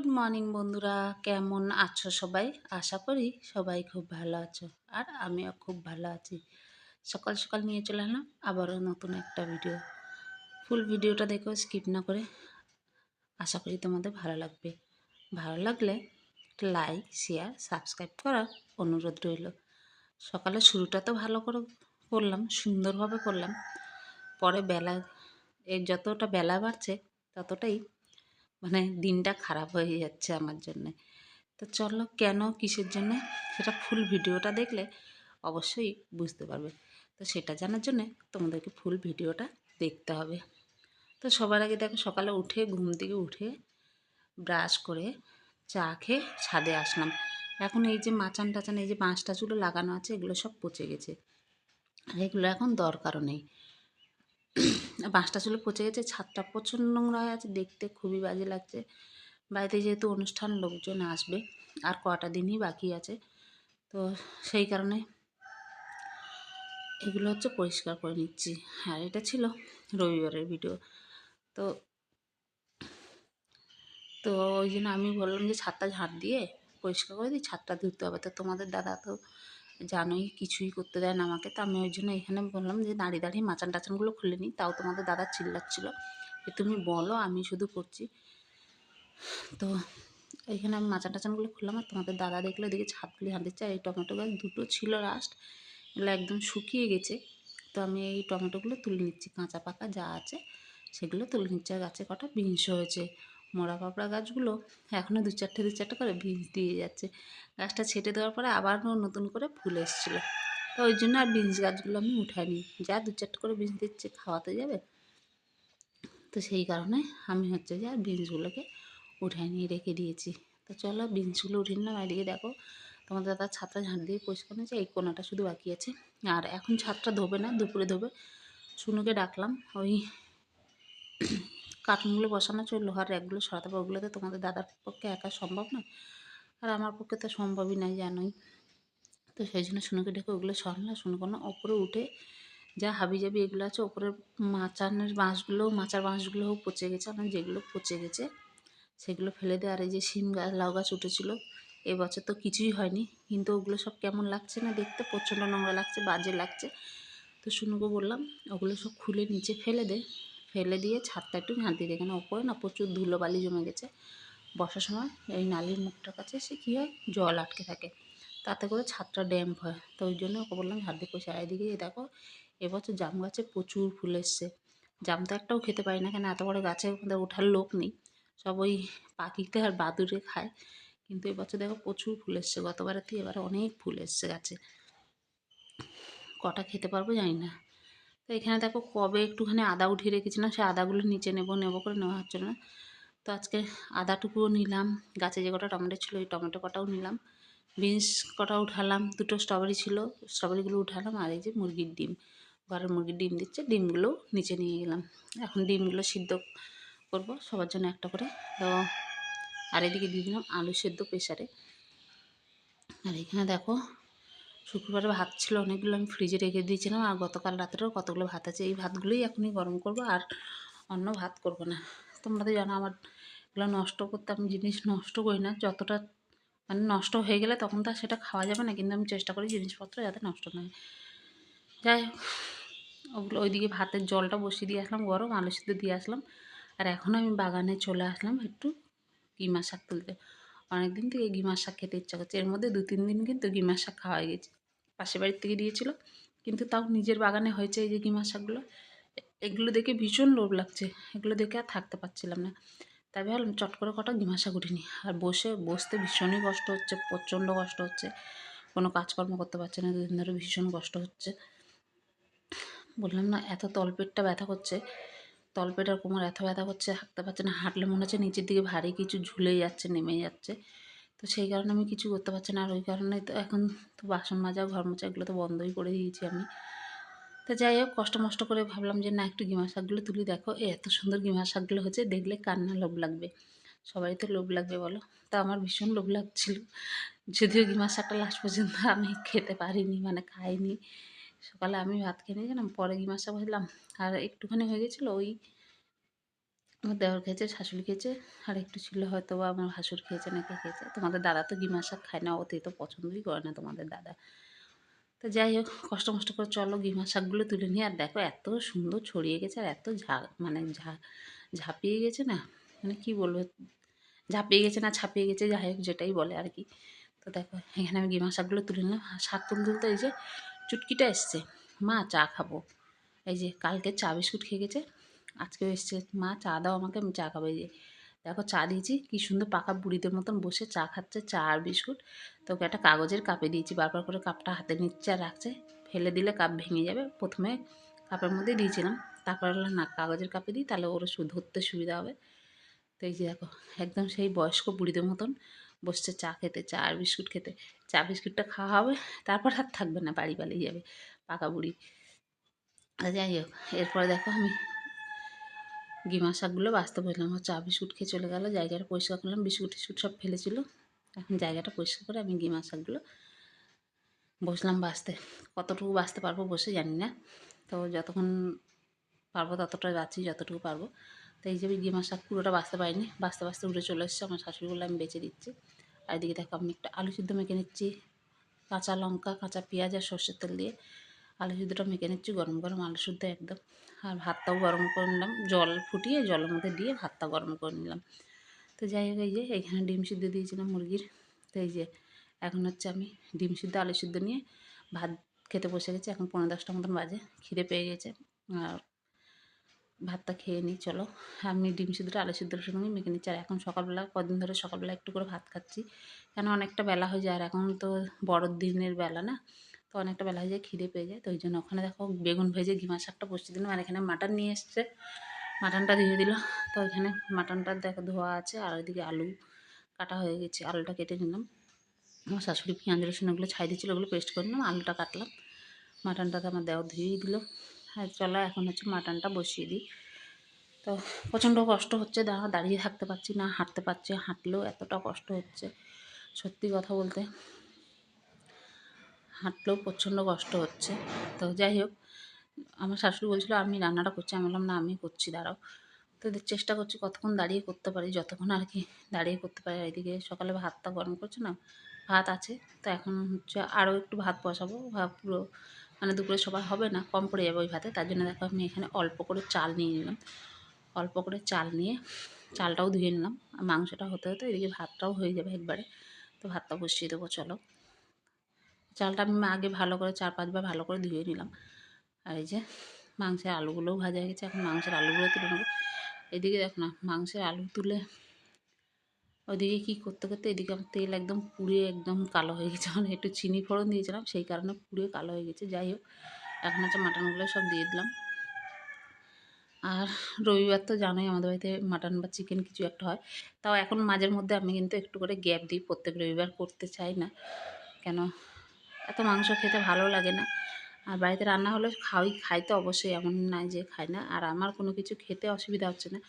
Good morning বন্ধুরা। কেমন আছো সবাই? আশা করি সবাই খুব ভালো আছো। আর আমিও খুব ভালো আছি। সকাল সকাল নিয়ে চলে এলাম। আবারও নতুন একটা ভিডিও ফুল ভিডিওটা দেখো স্কিপ না করে। আশা করি তোমাদের ভালো লাগবে। ভালো লাগলে লাইক শেয়ার সাবস্ক্রাইব করার অনুরোধ রইল। সকালে শুরুটা তো ভালো করে করলাম, সুন্দরভাবে করলাম। পরে বেলা যতটা বেলা বাড়ছে, ততটাই মানে দিনটা খারাপ হয়ে যাচ্ছে আমার জন্যে। তো চলো কেন, কিসের জন্যে? সেটা ফুল ভিডিওটা দেখলে অবশ্যই বুঝতে পারবে। তো সেটা জানার জন্যে তোমাদেরকে ফুল ভিডিওটা দেখতে হবে। তো সবার আগে দেখো, সকালে উঠে, ঘুম থেকে উঠে ব্রাশ করে চা খেয়ে ছাদে আসলাম। এখন এই যে মাচান টাচান, এই যে বাঁশ টাচগুলো লাগানো আছে, এগুলো সব পচে গেছে। আর এগুলো এখন দরকারও নেই। বাঁশটা চুলে পচে গেছে। ছাদটা প্রচণ্ড নোংরা হয়ে আছে, দেখতে খুবই বাজে লাগছে। বাড়িতে যেহেতু অনুষ্ঠান, লোকজন আসবে, আর কটা দিনই বাকি আছে। তো সেই কারণে এগুলো হচ্ছে পরিষ্কার করে নিচ্ছি। আর এটা ছিল রবিবারের ভিডিও তো তো ওই জন্য আমি বললাম যে, ছাদটা ঝাঁট দিয়ে পরিষ্কার করে দিই, ছাদটা ধুতে হবে। তো তোমাদের দাদা তো জানোই কিছুই করতে দেয় না আমাকে। তো আমি ওই জন্য এখানে বললাম যে দাঁড়িয়ে দাঁড়িয়ে মাচান টাচানগুলো খুলে নিই, তাও তোমাদের দাদা চিল্লাচ্ছিল। যে, তুমি বলো, আমি শুধু করছি। তো এইখানে আমি মাচান টাচানগুলো খুললাম আর তোমাদের দাদা দেখলে ওদিকে ছাদগুলি হাঁটতে এই টমেটো গাছ দুটো ছিল লাস্ট এগুলো একদম শুকিয়ে গেছে। তো আমি এই টমেটোগুলো তুলে নিচ্ছি, কাঁচা পাকা যা আছে, সেগুলো তুলে নিচ্ছি। আর গাছে কটা বিংশ হয়েছে। মোড়া পাপড়া গাছগুলো এখনও দু চারটে দু চারটে করে বীজ দিয়ে যাচ্ছে। গাছটা ছেটে দেওয়ার পরে আবার নতুন করে ফুল এসেছিল। তো ওই জন্য আর বিনস গাছগুলো আমি উঠাইনি। যা দু চারটে করে বিনস দিচ্ছে, খাওয়াতে যাবে? তো সেই কারণে আমি হচ্ছে যে আর বিনসগুলোকে উঠাই নিয়ে রেখে দিয়েছি। তো চলো বিনসগুলো উঠে নিলাম। এদিকে দেখো, তোমাদের দাদা ছাদটা ঝাঁট দিয়ে পরিষ্কার নিয়েছে। এই কোনাটা শুধু বাকি আছে। আর এখন ছাদটা ধোবে না, দুপুরে ধোবে। শুনুকে ডাকলাম। ওই কার্টুনগুলো বসানো চল লোহার র্যাকগুলো সরাতে হবে। ওগুলোতে তোমাদের দাদার পক্ষে একা সম্ভব না আর আমার পক্ষে তো সম্ভবই নাই জানোই। তো সেই জন্য শুনুকে ডেকে ওগুলো সরালাম। শুনু কোনো ওপরে উঠে যা হাবি জাবি এগুলো আছে ওপরের মাচানের বাঁশগুলো, মাচার বাঁশগুলোও পচে গেছে। আমার যেগুলো পচে গেছে, সেগুলো ফেলে দেয় আর এই যে শিম গাছ লাউ গাছ উঠেছিলো এবছর তো কিছুই হয়নি। কিন্তু ওগুলো সব কেমন লাগছে না দেখতে? প্রচণ্ড নোংরা লাগছে, বাজে লাগছে। তো শুনুকে বললাম, ওগুলো সব খুলে নিচে ফেলে দে। ফেলে দিয়ে ছাদটা একটু ঝাঁট দিয়ে কেন ওপরে না প্রচুর ধুলো বালি জমে গেছে। বর্ষার সময় এই নালির মুখটার কাছে সে কী হয়? জল আটকে থাকে। তাতে করে ছাদটা ড্যাম্প হয়। তো ওই জন্য ওকে বললাম, ঝাড় দিয়ে পয়সা এদিকে দেখো এবছর জাম গাছে প্রচুর ফুল এসছে। জাম তো একটাও খেতে পারি না কেন? এত বড় গাছে আমাদের ওঠার লোক নেই। সব ওই পাখিতে আর বাদুরে খায়। কিন্তু এবছর দেখো প্রচুর ফুল এসছে। গতবারের থেকে এবারে অনেক ফুল এসছে গাছে। কটা খেতে পারব জানি না। তো এখানে দেখো কবে একটুখানি আদা উঠিয়ে রেখেছিলাম সে আদাগুলো নিচে নেব নেব করে নেওয়া হচ্ছে না। তো আজকে আদাটুকুও নিলাম, গাছে যে কটা টমেটো ছিল ওই টমেটো কটাও নিলাম। বিনস কটা উঠালাম, দুটো স্ট্রবেরি ছিল, স্ট্রবেরিগুলো উঠালাম, আর এই যে মুরগির ডিম, ঘরের মুরগির ডিম দিচ্ছে, ডিমগুলো নিচে নিয়ে গেলাম। এখন ডিমগুলো সিদ্ধ করব, সবার জন্য একটা করে। তো আর এদিকে দিয়ে দিলাম আলু সেদ্ধ প্রেশারে আর এখানে দেখো শুক্রবারে ভাত ছিল, অনেকগুলো আমি ফ্রিজে রেখে দিয়েছিলাম আর গতকাল রাত্রেও কতগুলো ভাত আছে। এই ভাতগুলোই এখনই গরম করব আর অন্য ভাত করব না। তোমরা তো জানো আমার এগুলো নষ্ট করতে আমি জিনিস নষ্ট করি না। যতটা মানে নষ্ট হয়ে গেলে তখন তো সেটা খাওয়া যাবে না, কিন্তু আমি চেষ্টা করি জিনিসপত্র যাতে নষ্ট না হয়। যাই ওগুলো ওইদিকে ভাতের জলটা বসিয়ে দিয়ে আসলাম, গরম আলু সিদ্ধ দিয়ে আসলাম। আর এখন আমি বাগানে চলে আসলাম একটু কিমা শাক তুলতে। অনেক দিন থেকে গিমার শাক খেতে ইচ্ছা করছে। এর মধ্যে দু তিন দিন কিন্তু গিমার শাক খাওয়া গেছে। পাশের বাড়ির থেকে দিয়েছিল। কিন্তু তাও নিজের বাগানে হয়েছে এই যে গিমার শাকগুলো এগুলো দেখে ভীষণ লোভ লাগছে। এগুলো দেখে আর থাকতে পারছিলাম না। তাই ভাবলাম চট করে কটা গিমার শাক উঠিনি আর বসে, বসতে ভীষণই কষ্ট হচ্ছে, প্রচণ্ড কষ্ট হচ্ছে। কোনো কাজকর্ম করতে পারছে না, দুদিন ধরে ভীষণ কষ্ট হচ্ছে। বললাম না, এত তলপেটটা ব্যথা করছে। তলপেট আর কোমর এত ব্যথা করছে, হাঁটতে পারছে না। হাঁটলে মনে হচ্ছে নিচের দিকে ভারী কিছু ঝুলে যাচ্ছে, নেমে যাচ্ছে। তো সেই কারণে আমি কিছু করতে পারছি না। আর ওই কারণে তো এখন তো বাসন মাজা, ঘর মোচা এগুলো তো বন্ধই করে দিয়েছি আমি। তো যাই হোক, কষ্ট মষ্ট করে ভাবলাম যে না, একটু গিমা শাকগুলো তুলি। দেখো এত সুন্দর গিমা শাকগুলো হচ্ছে, দেখলে কান্না লোভ লাগবে। সবাই তো লোভ লাগবে, বলো। তা আমার ভীষণ লোভ লাগছিল। যদিও গিমা শাকটা লাস্ট পর্যন্ত আমি খেতে পারিনি মানে খাইনি। সকালে আমি ভাত খেয়ে নিয়েছিলাম, পরে গিমা শাক বসলাম। আর একটুখানি হয়ে গেছিল, ওই আমার দেওয়ার খেয়েছে, শাশুড়ি খেয়েছে, আর একটু ছিল হয়তো বা আমার হাসুর খেয়েছে, নাকি খেয়েছে। তোমাদের দাদা তো গিমা শাক খায় না অতি তো পছন্দই করে না তোমাদের দাদা। তো যাই হোক, কষ্ট মষ্ট করে চলো গিমা শাকগুলো তুলে নিয়ে আর দেখো, এত সুন্দর ছড়িয়ে গেছে, আর এত ঝা মানে ঝা, ঝাঁপিয়ে গেছে না? মানে কি বলব, ঝাঁপিয়ে গেছে না, ছাপিয়ে গেছে, যাই হোক, যেটাই বলে আর কি। তো দেখো, এখানে আমি গিমা শাকগুলো তুলে নিলাম। শাক তুলতে তুলতে এই যে চুটকিটা এসছে। মা, চা খাব। এই যে কালকে চা বিস্কুট খেয়ে গেছে, আজকেও এসছে। মা, চা দাও আমাকে, আমি চা খাব। এই যে দেখো, চা দিয়েছি। কি সুন্দর পাকা বুড়িদের মতন বসে চা খাচ্ছে, চা আর বিস্কুট। তো ওকে একটা কাগজের কাপে দিয়েছি, বারবার করে কাপটা হাতে নিচ্ছে আর রাখছে। ফেলে দিলে কাপ ভেঙে যাবে। প্রথমে কাপের মধ্যে দিয়েছিলাম। তারপর না, কাগজের কাপে দিই, তাহলে ওর ধরতে সুবিধা হবে। তো এই যে দেখো, একদম সেই বয়স্ক বুড়িদের মতন বসছে চা খেতে, চা আর বিস্কুট খেতে। চা, বিস্কুটটা খাওয়া হবে, তারপর আর থাকবে না, বাড়ি পালিয়ে যাবে, পাকা বুড়ি। যাই হোক, এরপরে দেখো আমি গিমা শাকগুলো বাঁচতে বসলাম চা, বিস্কুট খেয়ে চলে গেলো, জায়গাটা পরিষ্কার করলাম, বিস্কুট টিস্কুট সব ফেলেছিল। এখন জায়গাটা পরিষ্কার করে আমি গিমা শাকগুলো বসলাম বাঁচতে। কতটুকু বাঁচতে পারব বসে জানি না। তো যতক্ষণ পারব ততটা যাচ্ছি যতটুকু পারব। তো এই যে গিমা শাক পুরোটা বাঁচতে পারিনি, বাঁচতে বাঁচতে উঠে চলে এসছে, আমার শাশুড়ি বলে আমি বেঁচে দিচ্ছি। আর এদিকে দেখো আমি একটা আলু সিদ্ধ মেখে নিচ্ছি, কাঁচা লঙ্কা, কাঁচা পেঁয়াজ আর সর্ষের তেল দিয়ে। আলু সিদ্ধটা মেখে নিচ্ছি, গরম গরম আলু সিদ্ধ একদম। আর ভাতটাও গরম করে নিলাম, জল ফুটিয়ে জলের মধ্যে দিয়ে ভাতটা গরম করে নিলাম। তো যাই হোক এই যে এখানে ডিম সিদ্ধ দিয়েছিলাম মুরগির। তো এই যে এখন হচ্ছে আমি ডিম সিদ্ধ, আলু সিদ্ধ নিয়ে ভাত খেতে বসে গেছি, এখন পনেরো দশটা মতন বাজে, খিদে পেয়ে গেছে। আর ভাতটা খেয়ে নিই, চলো। আমি ডিম সিদ্ধটা, আলু সিদ্ধর সঙ্গে মেখে নিচ্ছি। আর এখন সকালবেলা, কদিন ধরে সকালবেলা একটু করে ভাত খাচ্ছি। কেন অনেকটা বেলা হয়ে যায়, আর এখন তো বড় দিনের বেলা না? তো অনেকটা বেলা হয়ে যায়, খিদে পেয়ে যায়। তো ওই জন্য ওখানে দেখো বেগুন ভেজে ঘিমা শাকটা বসিয়ে দিলাম। আর এখানে মাটন নিয়ে এসছে। মাটনটা ধুয়ে দিল। তো ওইখানে মাটনটা দেখো ধোয়া আছে, আর ওইদিকে আলু কাটা হয়ে গেছে। আলুটা কেটে নিলাম। আমার শাশুড়ি পেঁয়াজ রসুন ওগুলো ছাই দিচ্ছিল ওগুলো পেস্ট করে নিলাম। আলুটা কাটলাম। মাটনটাতে আমার দেওয়া ধুয়েই দিল। আর চলো এখন হচ্ছে মাটনটা বসিয়ে দিই। তো প্রচণ্ড কষ্ট হচ্ছে, দাঁড়া, দাঁড়িয়ে থাকতে পারছি না, হাঁটতে পারছি হাঁটলেও এতটা কষ্ট হচ্ছে, সত্যি কথা বলতে। হাঁটলেও প্রচণ্ড কষ্ট হচ্ছে। তো যাই হোক, আমার শাশুড়ি বলছিল, আমি রান্নাটা করছি। আমি বললাম, না, আমি করছি, দাঁড়াও। তো চেষ্টা করছি কতক্ষণ দাঁড়িয়ে করতে পারি, যতক্ষণ আর কি দাঁড়িয়ে করতে পারি। এদিকে সকালে ভাতটা গরম করছে না, ভাত আছে, তো এখন হচ্ছে আরও একটু ভাত বসাবো, ভাত পুরো মানে দুপুরে সবার হবে না, কম পড়ে যাবে ওই ভাতে। তার জন্য দেখো আমি এখানে অল্প করে চাল নিয়ে নিলাম। অল্প করে চাল নিয়ে চালটাও ধুয়ে নিলাম। আর মাংসটা হতে হতে এদিকে ভাতটাও হয়ে যাবে একবারে। তো ভাতটা বসিয়ে দেবো, চলো। চালটা আমি আগে ভালো করে চার পাঁচবার ভালো করে ধুয়ে নিলাম। আর এই যে মাংসের আলুগুলোও ভাজা হয়ে গেছে, এখন মাংসের আলুগুলো তুলে নেব। এদিকে দেখো না, মাংসের আলু তুলে ওইদিকে কী করতে করতে এদিকে আমার তেল একদম পুড়ে একদম কালো হয়ে গেছে। মানে একটু চিনি ফোড়ন দিয়েছিলাম, সেই কারণে পুড়ে কালো হয়ে গেছে। যাই হোক, এখন হচ্ছে মাটনগুলো সব দিয়ে দিলাম। আর রবিবার তো জানোই আমাদের বাড়িতে মাটন বা চিকেন কিছু একটা হয়। তাও এখন মাঝের মধ্যে আমি কিন্তু একটু করে গ্যাপ দিই, প্রত্যেক রবিবার করতে চাই না। কেন? এত মাংস খেতে ভালো লাগে না। আর বাড়িতে রান্না হলে খাওয়াই, খাই তো অবশ্যই, এমন নাই যে খাই না। আর আমার কোনো কিছু খেতে অসুবিধা হচ্ছে না।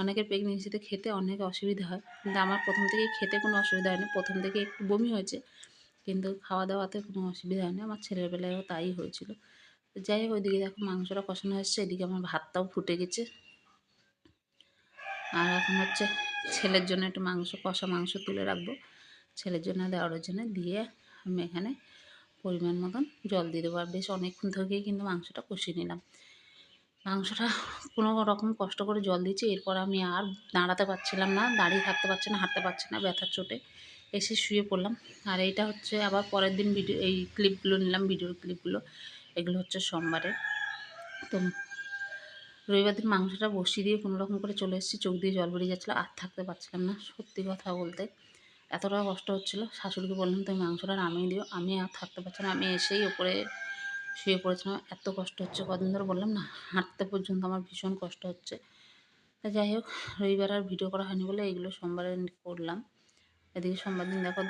অনেকের প্রেগনেন্সিতে খেতে অনেক অসুবিধা হয়। কিন্তু আমার প্রথম থেকেই খেতে কোনো অসুবিধা হয়নি। প্রথম থেকে একটু বমি হয়েছে। কিন্তু খাওয়া দাওয়াতে কোনো অসুবিধা হয়নি। আমার ছেলের বেলায়ও তাই হয়েছিল। যাই হোক, ওইদিকে দেখো মাংসটা কষানো হচ্ছে এদিকে আমার ভাতটাও ফুটে গেছে। আর এখন হচ্ছে ছেলের জন্য একটু মাংস, কষা মাংস তুলে রাখব। ছেলের জন্য দেওয়ার জন্য। দিয়ে আমি এখানে পরিমাণ মতন জল দিয়ে দেবো। আর বেশ অনেকক্ষণ থেকেই কিন্তু মাংসটা কষিয়ে নিলাম। মাংসটা কোনো রকম কষ্ট করে জল দিয়েছি, এরপর আমি আর দাঁড়াতে পারছিলাম না, দাঁড়িয়ে থাকতে পারছি না, হাঁটতে পারছি না, ব্যথার চোটে এসে শুয়ে পড়লাম। আর এইটা হচ্ছে আবার পরের দিন ভিডিও, এই ক্লিপগুলো নিলাম, ভিডিওর ক্লিপগুলো এগুলো হচ্ছে সোমবারে। তো রবিবার দিন মাংসটা বসিয়ে দিয়ে কোনো রকম করে চলে এসেছি, চোখ দিয়ে জল বেরিয়ে যাচ্ছিল, আর থাকতে পারছিলাম না, সত্যি কথা বলতে। এতটা কষ্ট হচ্ছিল, শাশুড়িকে বললাম, তুমি মাংসটা নামিয়ে দিও, আমি আর থাকতে পারছি না। আমি এসেই ওপরে শুয়ে পড়েছিলাম এত কষ্ট হচ্ছে। কদিন ধরে বললাম না, হাঁটতে পর্যন্ত আমার ভীষণ কষ্ট হচ্ছে। তা যাই হোক, রবিবার আর ভিডিও করা হয়নি বলে এগুলো সোমবারে করলাম। এদিকে সোমবার দিন দেখো,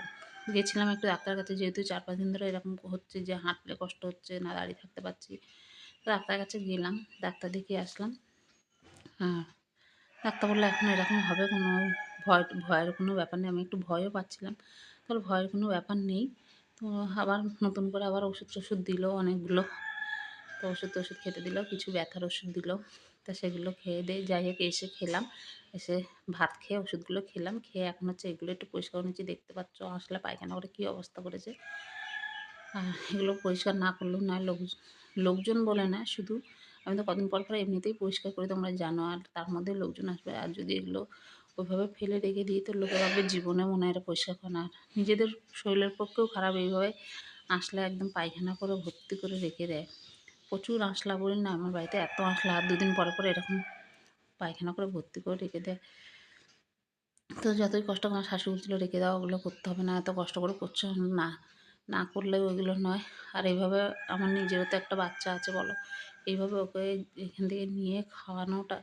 গেছিলাম একটু ডাক্তার কাছে। যেহেতু চার পাঁচ দিন ধরে এরকম হচ্ছে যে হাঁটলে কষ্ট হচ্ছে, না দাঁড়িয়ে থাকতে পারছি। তো ডাক্তার কাছে গেলাম, ডাক্তার দেখিয়ে আসলাম। হ্যাঁ ডাক্তার বলল, এখন এরকম হবে কোনো ভয়, ভয়ের কোনো ব্যাপার নেই। আমি একটু ভয়ও পাচ্ছিলাম। তাহলে ভয়ের কোনো ব্যাপার নেই। আবার নতুন করে আবার ওষুধ টষুধ দিল অনেকগুলো। তো ওষুধ টষুধ খেতে দিল, কিছু ব্যথার ওষুধ দিল। তা সেগুলো খেয়ে দিয়ে যাই হোক এসে খেলাম। এসে ভাত খেয়ে ওষুধগুলো খেলাম। খেয়ে এখন হচ্ছে এগুলো একটু পরিষ্কার করে নিচ্ছি। দেখতে পাচ্ছ আসলে পায়খানা করে কী অবস্থা করেছে। আর এগুলো পরিষ্কার না করলেও না লোক, লোকজন বলে না, শুধু আমি তো কদিন পর পর এমনিতেই পরিষ্কার করি, তোমরা জানো। আর তার মধ্যে লোকজন আসবে। আর যদি এগুলো ওইভাবে ফেলে রেখে দিই তো লোকে ভাববে জীবনে মনে হয় পয়সা আর নিজেদের শরীরের পক্ষেও খারাপ এইভাবে আসলে একদম পায়খানা করে ভর্তি করে রেখে দেয়। প্রচুর আঁশলা বলি না, আমার বাড়িতে এত আঁশলা আর দুদিন পরে পরে এরকম পায়খানা করে ভর্তি করে রেখে দেয়। তো যতই কষ্ট করে শাশুড়ি বলছিল রেখে দেওয়া ওগুলো করতে হবে না, এত কষ্ট করে করছ না না করলেও ওইগুলো নয়। আর এইভাবে আমার নিজেরও তো একটা বাচ্চা আছে, বলো। এইভাবে ওকে এখান থেকে নিয়ে খাওয়ানোটা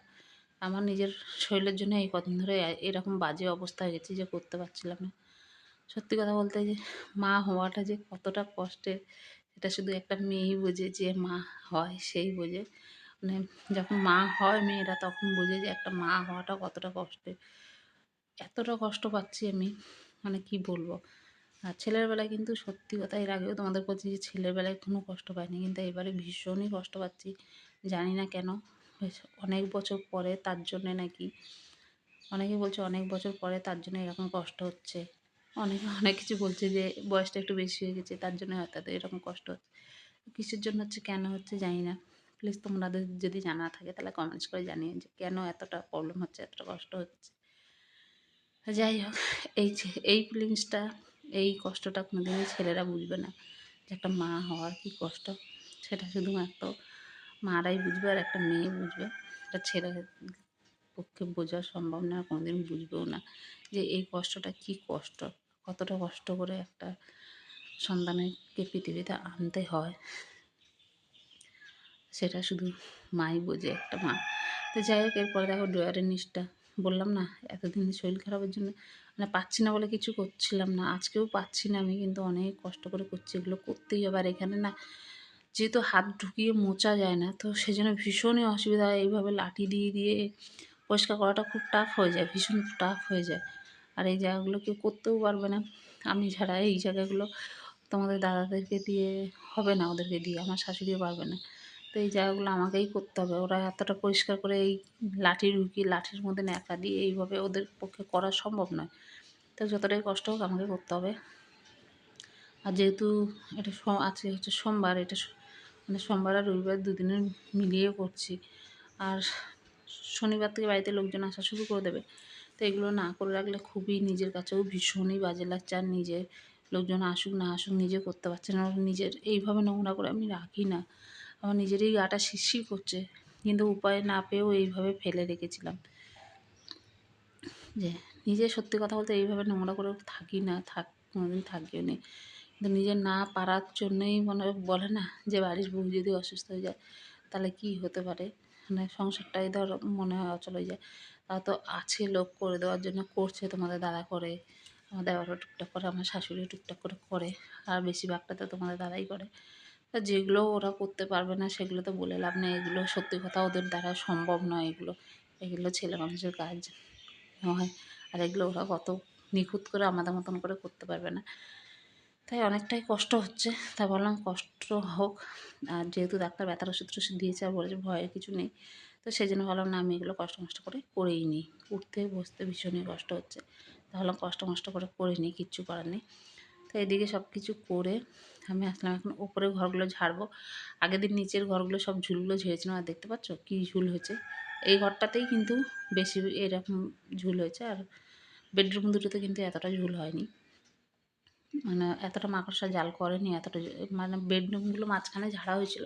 আমার নিজের শরীরের জন্য এই কদিন ধরে এরকম বাজে অবস্থা হয়ে গেছে যে করতে পারছিলাম না। সত্যি কথা বলতে যে মা হওয়াটা যে কতটা কষ্টের, সেটা শুধু একটা মেয়েই বোঝে যে মা হয়, সেই বোঝে। মানে যখন মা হয় মেয়েরা তখন বোঝে যে একটা মা হওয়াটা কতটা কষ্টের। এতটা কষ্ট পাচ্ছি আমি মানে কি বলব? আর ছেলের বেলায় কিন্তু সত্যি কথা, এর আগেও তোমাদের বলছি যে ছেলের বেলায় কোনো কষ্ট পাইনি, কিন্তু এবারে ভীষণই কষ্ট পাচ্ছি, জানি না কেন। অনেক বছর পরে তার জন্যে নাকি, অনেকে বলছে অনেক বছর পরে তার জন্য এরকম কষ্ট হচ্ছে। অনেকে, অনেক কিছু বলছে যে বয়সটা একটু বেশি হয়ে গেছে, তার জন্য হয়তো এরকম কষ্ট হচ্ছে। কিসের জন্য হচ্ছে, কেন হচ্ছে জানি না। প্লিজ তোমাদের যদি জানা থাকে তাহলে কমেন্টস করে জানিয়ে যে কেন এতটা প্রবলেম হচ্ছে, এতটা কষ্ট হচ্ছে। যাই হোক, এই এই ফিলিংসটা এই কষ্টটা কোনোদিনই ছেলেরা বুঝবে না যে একটা মা হওয়ার কী কষ্ট। সেটা শুধুমাত্র মারাই বুঝবে আর একটা মেয়ে বুঝবে। একটা ছেলের পক্ষে বোঝা সম্ভব না, কোনোদিন বুঝবেও না যে এই কষ্টটা কী কষ্ট, কতটা কষ্ট করে একটা সন্তানকে পৃথিবীতে আনতে হয়। সেটা শুধু মাই বোঝে, একটা মা। তো যাই হোক, এরপরে দেখো ড্রয়ারের নিচটা। বললাম না, এতদিন শরীর খারাপের জন্য মানে পাচ্ছি না বলে কিছু করছিলাম না। আজকেও পাচ্ছি না আমি, কিন্তু অনেক কষ্ট করে করছি। এগুলো করতেই হবে। আর এখানে না যেহেতু হাত ঢুকিয়ে মোচা যায় না, তো সেজন্য ভীষণই অসুবিধা হয়। এইভাবে লাঠি দিয়ে দিয়ে পরিষ্কার করাটা খুব টাফ হয়ে যায়, ভীষণ টাফ হয়ে যায়। আর এই জায়গাগুলো কেউ করতেও পারবে না। আমি ছাড়া এই জায়গাগুলো তোমাদের দাদাদেরকে দিয়ে হবে না, ওদেরকে দিয়ে, আমার শাশুড়িও পারবে না। তো এই জায়গাগুলো আমাকেই করতে হবে। ওরা এতটা পরিষ্কার করে এই লাঠি ঢুকিয়ে, লাঠির মধ্যে ন্যাকা দিয়ে এইভাবে ওদের পক্ষে করা সম্ভব নয়। তো যতটাই কষ্ট হোক আমাকে করতে হবে। আর যেহেতু এটা আছে হচ্ছে সোমবার, এটা মানে সোমবার আর রবিবার দুদিনের মিলিয়ে করছি। আর শনিবার থেকে বাড়িতে লোকজন আসা শুরু করে দেবে। তো এগুলো না করে রাখলে খুবই নিজের কাছেও ভীষণই বাজে লাগছে আর নিজের লোকজন আসুক না আসুক নিজে করতে পারছে না। নিজের এইভাবে নোংরা করে আমি রাখি না। আমার নিজেরই গাটা শিরশির করছে। কিন্তু উপায় না পেয়েও এইভাবে ফেলে রেখেছিলাম। যে নিজে সত্যি কথা বলতে এইভাবে নোংরা করে থাকি না, থাক কোনোদিন থাকিও নি। নিজের না পারার জন্যই মনে বলে না যে বাড়ির বউ যদি অসুস্থ হয়ে যায়, তাহলে কি হতে পারে? মানে সংসারটাই ধর মনে হয় অচল হয়ে যায়। তাও তো আছে লোক করে দেওয়ার জন্য করছে, তোমাদের দাদা করে আমার দেওয়ারও টুকটাক করে, আমার শাশুড়িও টুকটাক করে করে, আর বেশিরভাগটা তো তোমাদের দাদাই করে। তা যেগুলো ওরা করতে পারবে না, সেগুলো তো বলে লাভ নেই। এগুলো সত্যি কথা ওদের দ্বারা সম্ভব নয় এগুলো। এগুলো ছেলে মানুষের কাজ। নয় আর এগুলো ওরা কত নিখুঁত করে আমাদের মতন করে করতে পারবে না। তাই অনেকটাই কষ্ট হচ্ছে। তাই বললাম কষ্ট হোক। আর যেহেতু ডাক্তার ব্যথার ওষুধ টষুধ দিয়েছে আর বলেছে ভয়ের কিছু নেই। তো সেই জন্য ভাবলাম, না, আমি এগুলো কষ্ট মষ্ট করে করেই নিই। উঠতে, বসতে ভীষণই কষ্ট হচ্ছে। তাহলে কষ্ট মষ্ট করে করে নিই, কিচ্ছু করার নেই। তো এদিকে সব কিছু করে আমি আসলাম এখন ওপরের ঘরগুলো ঝাড়বো। আগের দিন নিচের ঘরগুলো সব ঝুলগুলো ঝেড়েছিলাম, আর দেখতে পাচ্ছ কী ঝুল হয়েছে। এই ঘরটাতেই কিন্তু বেশি এরকম ঝুল হয়েছে, আর বেডরুম দুটোতে কিন্তু এতটা ঝুল হয়নি। মানে এতটা মাকড়সা জাল করেনি, এতটা মানে বেডরুমগুলো মাঝখানে ঝাড়া হয়েছিল।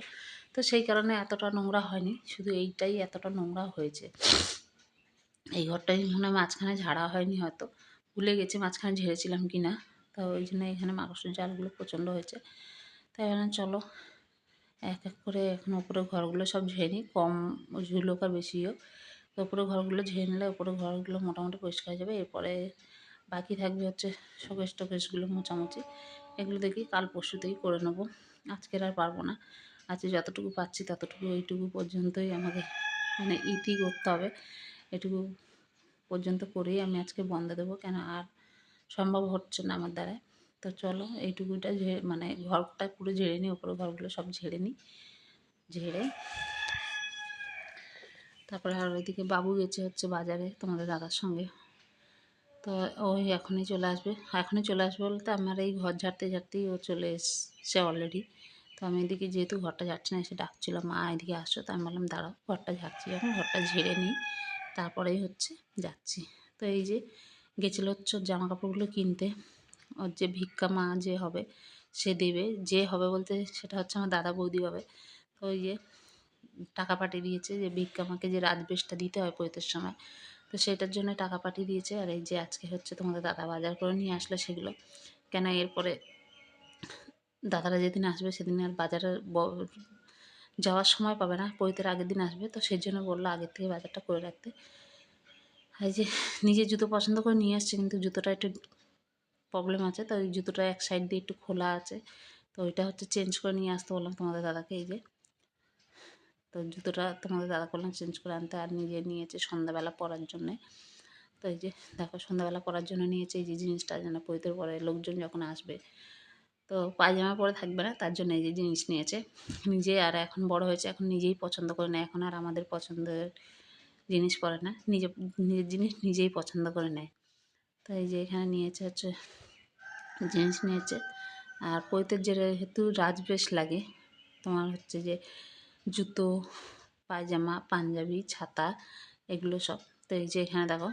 তো সেই কারণে এতটা নোংরা হয়নি, শুধু এইটাই এতটা নোংরা হয়েছে। এই ঘরটাই মনে হয় মাঝখানে ঝাড়া হয়নি হয়তো। ভুলে গেছি মাঝখানে ঝেড়েছিলাম কি না তো ওই জন্য এখানে মাকড়সার জালগুলো প্রচণ্ড হয়েছে। তাই ভাবলাম চলো, এক এক করে এখন ওপরে ঘরগুলো সব ঝেড়ে নিই, কম ঝুল হোক আর বেশি হোক তো ওপরে ঘরগুলো ঝেড়ে নিলে ওপরে ঘরগুলো মোটামুটি পরিষ্কার হয়ে যাবে। এরপরে বাকি থাকবে হচ্ছে শোকেশ টোকেশগুলো মোচামুচি। এগুলো দেখি কাল পরশুতেই করে নেব। আজকের আর পারব না। আজকে যতটুকু পাচ্ছি ততটুকু এইটুকু পর্যন্তই আমাকে মানে ইতি করতে হবে। এটুকু পর্যন্ত করেই আমি আজকে বন্ধ দেবো কেন আর সম্ভব হচ্ছে না আমার দ্বারায় তো চলো এইটুকুটা ঝে মানে ঘরটা পুরো ঝেড়ে নিই ওপরে ঘরগুলো সব ঝেড়ে নিই। ঝেড়ে। তারপরে আর ওইদিকে বাবু গেছে হচ্ছে বাজারে তোমাদের দাদার সঙ্গে। তো ওই এখনই চলে আসবে। এখনই চলে আসবে বলতে আমার এই ঘর ঝাড়তে ঝাড়তেই ও চলে এসছে অলরেডি তো আমি এদিকে যেহেতু ঘরটা ঝাড়ছি না, এসে ডাকছিল, মা, এদিকে আসছো? তো আমি বললাম, দাঁড়াও, ঘরটা ঝাড়ছি, যখন ঘরটা ঝেড়ে নিই, তারপরেই হচ্ছে যাচ্ছি। তো এই যে গেছিল হচ্ছে জামা কাপড়গুলো কিনতে। ওর যে ভিক্ষা মা যে হবে, সে দেবে, যে হবে বলতে সেটা হচ্ছে আমার দাদা বৌদি হবে। তো ওই যে টাকা পাঠিয়ে দিয়েছে যে ভিক্ষা মাকে যে রাজবেশটা দিতে হয় পৈতের সময় তো সেটার জন্য টাকা পাঠিয়ে দিয়েছে। আর এই যে আজকে হচ্ছে তোমাদের দাদা বাজার করে নিয়ে আসলো সেগুলো। কেন এরপরে দাদারা যেদিন আসবে সেদিন আর বাজারে যাওয়ার সময় পাবে না। পৈতের আগের দিন আসবে। তো সেই জন্য বলল আগের থেকে বাজারটা করে রাখতে। এই যে নিজে জুতো পছন্দ করে নিয়ে আসছে, কিন্তু জুতোটা একটু প্রবলেম আছে। তো ওই জুতোটা এক সাইড দিয়ে একটু খোলা আছে। তো ওইটা হচ্ছে চেঞ্জ করে নিয়ে আসতে বললাম তোমাদের দাদাকে। এই যে তো জুতোটা তোমাদের দাদা করলাম চেঞ্জ করে আনতে আর নিজে নিয়েছে সন্ধ্যাবেলা পরার জন্যে। তো এই যে দেখো সন্ধ্যাবেলা পরার জন্য নিয়েছে, এই যে জিনিসটা যেন পৈতের পরে লোকজন যখন আসবে। তো পায়জামা পরে থাকবে না, তার জন্য এই যে জিনিস নিয়েছে। নিজে আর এখন বড় হয়েছে, এখন নিজেই পছন্দ করে নেয়, এখন আর আমাদের পছন্দের জিনিস পরে না, নিজে, নিজের জিনিস নিজেই পছন্দ করে নেয়। তো এই যে এখানে নিয়েছে হচ্ছে, জিনিস নিয়েছে। আর পৈতের যেহেতু রাজবেশ লাগে, তোমার হচ্ছে যে জুতো, পায়জামা, পাঞ্জাবি, ছাতা, এগুলো সব। তো এই যে এখানে দেখো,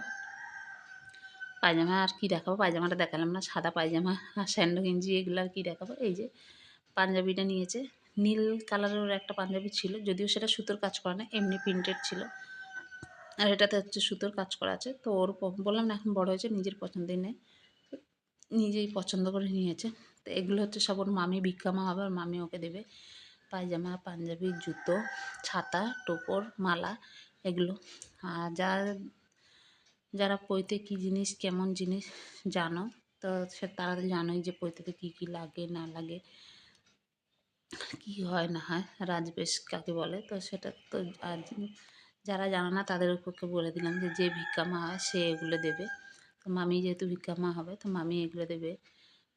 পায়জামা আর কি দেখাবো? পায়জামাটা দেখালাম না, সাদা পায়জামা আর স্যান্ডো, গেঞ্জি, এগুলো আর কি দেখাবো? এই যে পাঞ্জাবিটা নিয়েছে। নীল কালারের একটা পাঞ্জাবি ছিল, যদিও সেটা সুতোর কাজ করা না, এমনি প্রিন্টেড ছিল। আর এটাতে হচ্ছে সুতোর কাজ করা আছে। তো ওর বললাম না, এখন বড় হয়েছে, নিজের পছন্দই নেই নিজেই পছন্দ করে নিয়েছে। তো এগুলো হচ্ছে সব ওর মামি ভিক্ষামা হবে আর মামি ওকে দেবে। পায়জামা, পাঞ্জাবি, জুতো, ছাতা, টোপর, মালা এগুলো। আর যারা যারা পৈতে কী জিনিস, কেমন জিনিস জানো, তো সে তারা জানোই যে পৈতেতে কী কী লাগে, না লাগে। কী হয় না হয়, রাজবেশ কাকে বলে? তো সেটা তো আর যারা জানো না, তাদের পক্ষে বলে দিলাম যে যে ভিক্ষা মা হয় সে এগুলো দেবে। তো মামি যেহেতু ভিক্ষা মা হবে, তো মামি এগুলো দেবে।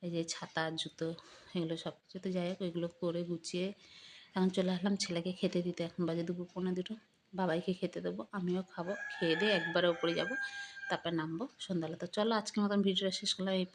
এই যে ছাতা, জুতো, এগুলো সব কিছু তো যাই হোক, এগুলো করে গুছিয়ে এখন চলে আসলাম ছেলেকে খেতে দিতে। এখন বাজে দুপুর পনেরো দুটো। বাবাইকে খেতে দেবো, আমিও খাব, খেয়ে দিয়ে একবারে ওপরে যাব, তারপর নামবো, সন্ধ্যাবেলা। তো চলো আজকের মতন ভিডিওটা শেষ করলাম, এই।